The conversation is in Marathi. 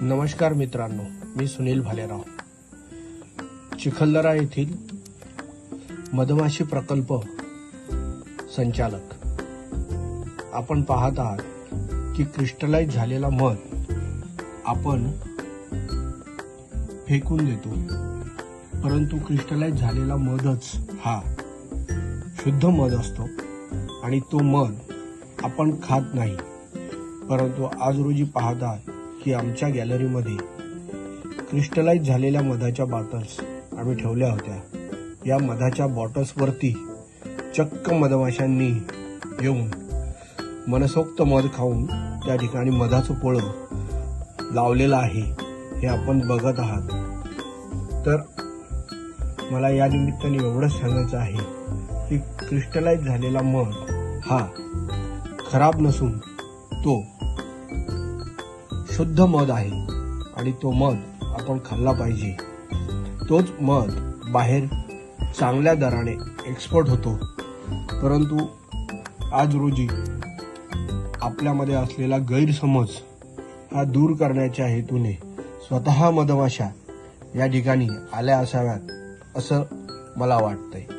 नमस्कार मित्रांनो मी सुनील भालेराव. चिखलदरा येथील मधमाशी प्रकल्प संचालक. आपण पाहत आहात की क्रिस्टलाइज झालेला मध आपण फेकून देतो. परंतु क्रिस्टलाइज झालेला मधच हा शुद्ध मध असतो आणि तो मध आपण खात नाही. परंतु आज रोजी पाहत आहात की आमच्या गॅलरीमध्ये क्रिस्टलाइज झालेल्या मधाच्या बॉटल्स आम्ही ठेवल्या होत्या. या मधाच्या बॉटल्सवरती चक्क मधमाशांनी येऊन मनसोक्त मध खाऊन त्या ठिकाणी मधाचं पोळं लावलेलं आहे हे आपण बघत आहात. तर मला या निमित्ताने एवढंच सांगायचं आहे की क्रिस्टलाइज झालेला मध हा खराब नसून तो शुद्ध मध आहे आणि तो मध आपण खाल्ला पाहिजे. तोच मध बाहेर चांगल्या दराने एक्सपोर्ट होतो. परंतु आज रोजी आपल्यामध्ये असलेला गैरसमज हा दूर करण्याच्या हेतूने स्वतः मधमाशा या ठिकाणी आल्या असाव्यात असं मला वाटतंय.